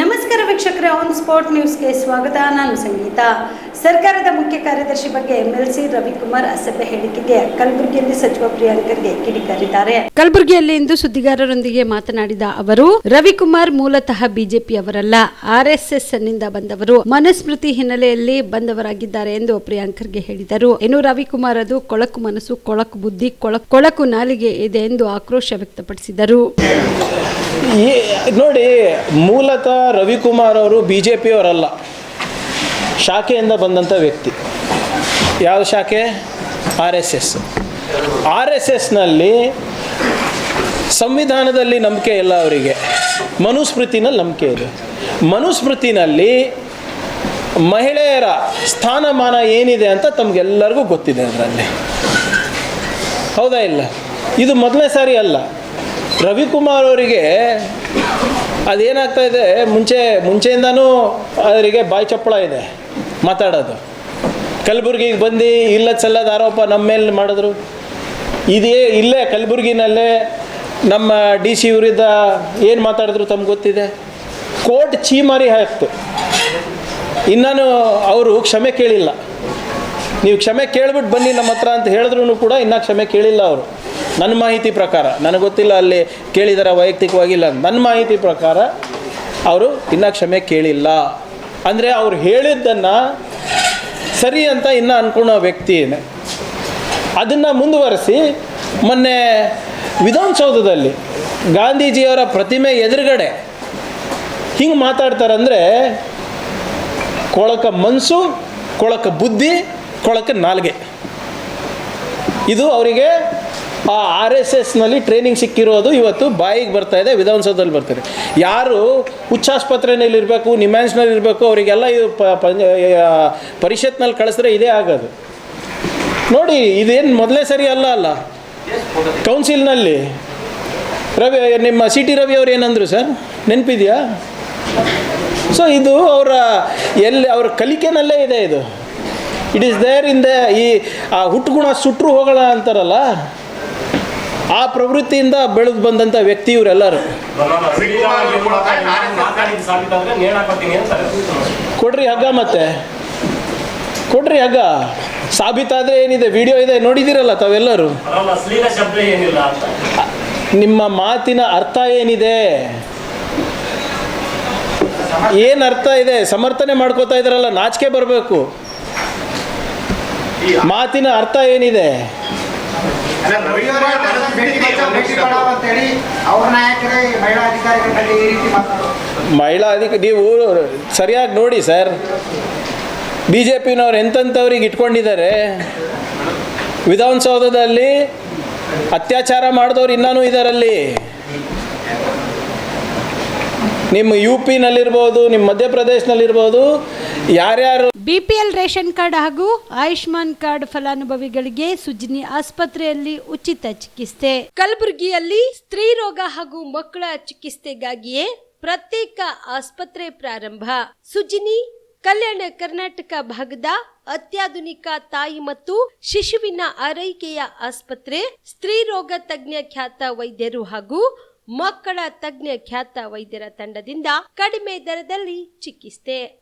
ನಮಸ್ಕಾರ ವೀಕ್ಷಕರೇ on spot ನ್ಯೂಸ್ಗೆ ಸ್ವಾಗತ. ನಾನು ಸಂಗೀತ. ಸರ್ಕಾರದ ಮುಖ್ಯ ಕಾರ್ಯದರ್ಶಿ ಬಗ್ಗೆ ಎಂಎಲ್ಸಿ ರವಿಕುಮಾರ್ ಅಸಭೆ ಹೇಳಿಕೆಗೆ ಕಲಬುರಗಿಯಲ್ಲಿ ಸಚಿವ ಪ್ರಿಯಾಂಕರ್ಗೆ ಕಿಡಿಕಾರಿದ್ದಾರೆ. ಕಲಬುರಗಿಯಲ್ಲಿ ಇಂದು ಸುದ್ದಿಗಾರರೊಂದಿಗೆ ಮಾತನಾಡಿದ ಅವರು, ರವಿಕುಮಾರ್ ಮೂಲತಃ ಬಿಜೆಪಿಯವರಲ್ಲ ಆರ್ಎಸ್ಎಸ್ನಿಂದ ಬಂದವರು ಮನುಸ್ಮೃತಿ ಹಿನ್ನೆಲೆಯಲ್ಲಿ ಬಂದವರಾಗಿದ್ದಾರೆ ಎಂದು ಪ್ರಿಯಾಂಕರ್ಗೆ ಹೇಳಿದರು. ಇನ್ನು ರವಿಕುಮಾರ್ ಅದು ಕೊಳಕು ಮನಸ್ಸು, ಕೊಳಕು ಬುದ್ಧಿ, ಕೊಳಕು ಕೊಳಕು ನಾಲಿಗೆ ಇದೆ ಎಂದು ಆಕ್ರೋಶ ವ್ಯಕ್ತಪಡಿಸಿದರು. ನೋಡಿ, ಮೂಲತಃ ರವಿಕುಮಾರ್ ಅವರು ಬಿ ಜೆ ಪಿಯವರಲ್ಲ ಶಾಖೆಯಿಂದ ಬಂದಂಥ ವ್ಯಕ್ತಿ. ಯಾವ ಶಾಖೆ? R S S. R S ಎಸ್ನಲ್ಲಿ ಸಂವಿಧಾನದಲ್ಲಿ ನಂಬಿಕೆ ಇಲ್ಲ ಅವರಿಗೆ. ಮನುಸ್ಮೃತಿನಲ್ಲಿ ನಂಬಿಕೆ ಇದೆ. ಮನುಸ್ಮೃತಿನಲ್ಲಿ ಮಹಿಳೆಯರ ಸ್ಥಾನಮಾನ ಏನಿದೆ ಅಂತ ತಮಗೆಲ್ಲರಿಗೂ ಗೊತ್ತಿದೆ ಅದರಲ್ಲಿ. ಹೌದಾ ಇಲ್ಲ? ಇದು ಮೊದಲನೇ ಸಾರಿ ಅಲ್ಲ. ರವಿಕುಮಾರ್ ಅವರಿಗೆ ಅದೇನಾಗ್ತಾ ಇದೆ? ಮುಂಚೆ, ಮುಂಚೆಯಿಂದನೂ ಅವರಿಗೆ ಬಾಯಿ ಚಪ್ಪಳ ಇದೆ ಮಾತಾಡೋದು. ಕಲಬುರ್ಗಿಗೆ ಬಂದು ಇಲ್ಲ ಸಲ್ಲದ ಆರೋಪ ನಮ್ಮ ಮೇಲೆ ಮಾಡಿದ್ರು. ಇದೇ ಇಲ್ಲೇ ಕಲಬುರ್ಗಿನಲ್ಲೇ ನಮ್ಮ ಡಿ ಸಿ ವಿರುದ್ಧ ಏನು ಮಾತಾಡಿದ್ರು ತಮ್ಗೆ ಗೊತ್ತಿದೆ? ಕೋರ್ಟ್ ಚೀಮಾರಿ ಹಾಕ್ತು. ಇನ್ನೂ ಅವರು ಕ್ಷಮೆ ಕೇಳಿಲ್ಲ. ನೀವು ಕ್ಷಮೆ ಕೇಳ್ಬಿಟ್ಟು ಬನ್ನಿ ನಮ್ಮ ಹತ್ರ ಅಂತ ಹೇಳಿದ್ರು ಕೂಡ ಇನ್ನೂ ಕ್ಷಮೆ ಕೇಳಿಲ್ಲ ಅವರು. ನನ್ನ ಮಾಹಿತಿ ಪ್ರಕಾರ, ನನಗೆ ಗೊತ್ತಿಲ್ಲ ಅಲ್ಲಿ ಕೇಳಿದಾರ ವೈಯಕ್ತಿಕವಾಗಿಲ್ಲ ನನ್ನ ಮಾಹಿತಿ ಪ್ರಕಾರ, ಅವರು ಇನ್ನೂ ಕ್ಷಮೆ ಕೇಳಿಲ್ಲ. ಅಂದರೆ ಅವ್ರು ಹೇಳಿದ್ದನ್ನು ಸರಿ ಅಂತ ಇನ್ನೂ ಅನ್ಕೊಳ್ಳೋ ವ್ಯಕ್ತಿಯೇ ಅದನ್ನು ಮುಂದುವರೆಸಿ, ಮೊನ್ನೆ ವಿಧಾನಸೌಧದಲ್ಲಿ ಗಾಂಧೀಜಿಯವರ ಪ್ರತಿಮೆ ಎದುರುಗಡೆ ಹಿಂಗೆ ಮಾತಾಡ್ತಾರಂದರೆ, ಕೊಳಕ ಮನಸ್ಸು ಕೊಳಕ ಬುದ್ಧಿ, ಕೊಳಕ ನಾಲ್ಗೆ. ಇದು ಅವರಿಗೆ ಆ ಆರ್ ಎಸ್ ಎಸ್ನಲ್ಲಿ ಟ್ರೈನಿಂಗ್ ಸಿಕ್ಕಿರೋದು ಇವತ್ತು ಬಾಯಿಗೆ ಬರ್ತಾ ಇದೆ, ವಿಧಾನಸೌಧದಲ್ಲಿ ಬರ್ತಾರೆ. ಯಾರು ಹುಚ್ಚಾಸ್ಪತ್ರೆಯಲ್ಲಿ ಇರಬೇಕು ನಿಮ್ಯಾನ್ಸ್ನಲ್ಲಿ ಇರಬೇಕು, ಅವರಿಗೆಲ್ಲ ಪರಿಷತ್ನಲ್ಲಿ ಕಳಿಸಿದ್ರೆ ಇದೇ ಆಗೋದು. ನೋಡಿ, ಇದೇನು ಮೊದಲೇ ಸರಿ ಅಲ್ಲ ಅಲ್ಲ? ಕೌನ್ಸಿಲ್ನಲ್ಲಿ. ರವಿ, ನಿಮ್ಮ ಸಿ ಟಿ ರವಿ ಅವ್ರು ಏನಂದರು ಸರ್? ನೆನಪಿದೆಯಾ? ಸೊ, ಇದು ಅವರ ಎಲ್ಲಿ, ಅವ್ರ ಕಲಿಕೆನಲ್ಲೇ ಇದೆ ಇದು. It is there in the ಈ, ಆ ಹುಟ್ಟುಗುಣ ಸುಟ್ಟರು ಹೋಗೋಣ ಅಂತಾರಲ್ಲ? ಆ ಪ್ರವೃತ್ತಿಯಿಂದ ಬೆಳೆದು ಬಂದಂಥ ವ್ಯಕ್ತಿ ಇವರೆಲ್ಲರೂ. ಕೊಡ್ರಿ ಹಗ್ಗ ಮತ್ತೆ. ಕೊಡ್ರಿ ಹಗ್ಗ. ಸಾಬೀತಾದರೆ ಏನಿದೆ? ವಿಡಿಯೋ ಇದೆ ನೋಡಿದ್ದೀರಲ್ಲ ತಾವೆಲ್ಲರೂ? ನಿಮ್ಮ ಮಾತಿನ ಅರ್ಥ ಏನಿದೆ? ಏನು ಅರ್ಥ ಇದೆ? ಸಮರ್ಥನೆ ಮಾಡ್ಕೋತಾ ಇದ್ದಾರಲ್ಲ ನಾಚಿಕೆ ಬರಬೇಕು. ಮಾತಿನ ಅರ್ಥ ಏನಿದೆ? ಮಹಿಳಾ ಅಧಿಕಾರಿಗಳ ಈ ರೀತಿ ಮಾತಾಡೋದು ಮಹಿಳಾ ಅಧಿಕ ನೀವು ಸರಿಯಾಗಿ ನೋಡಿ ಸರ್. ಬಿ ಜೆ ಪಿನವ್ರು ಎಂತೆಂಥವ್ರಿಗೆ ಇಟ್ಕೊಂಡಿದ್ದಾರೆ. ವಿಧಾನಸೌಧದಲ್ಲಿ ಅತ್ಯಾಚಾರ ಮಾಡಿದವ್ರು ಇನ್ನೂ ಇದರಲ್ಲಿ. ನಿಮ್ಮ ಯು ಪಿನಲ್ಲಿರ್ಬೋದು ನಿಮ್ಮ ಮಧ್ಯಪ್ರದೇಶನಲ್ಲಿರ್ಬೋದು ಯಾರ್ಯಾರು? ಬಿಪಿಎಲ್ ರೇಷನ್ ಕಾರ್ಡ್ ಹಾಗೂ ಆಯುಷ್ಮಾನ್ ಕಾರ್ಡ್ ಫಲಾನುಭವಿಗಳಿಗೆ ಸುಜಿನಿ ಆಸ್ಪತ್ರೆಯಲ್ಲಿ ಉಚಿತ ಚಿಕಿತ್ಸೆ. ಕಲಬುರಗಿಯಲ್ಲಿ ಸ್ತ್ರೀ ರೋಗ ಹಾಗೂ ಮಕ್ಕಳ ಚಿಕಿತ್ಸೆಗಾಗಿಯೇ ಪ್ರತ್ಯೇಕ ಆಸ್ಪತ್ರೆ ಪ್ರಾರಂಭ. ಸುಜಿನಿ, ಕಲ್ಯಾಣ ಕರ್ನಾಟಕ ಭಾಗದ ಅತ್ಯಾಧುನಿಕ ತಾಯಿ ಮತ್ತು ಶಿಶುವಿನ ಆರೈಕೆಯ ಆಸ್ಪತ್ರೆ, ಸ್ತ್ರೀ ರೋಗ ತಜ್ಞ ಖ್ಯಾತ ವೈದ್ಯರು ಹಾಗೂ ಮಕ್ಕಳ ತಜ್ಞ ಖ್ಯಾತ ವೈದ್ಯರ ತಂಡದಿಂದ ಕಡಿಮೆ ದರದಲ್ಲಿ ಚಿಕಿತ್ಸೆ.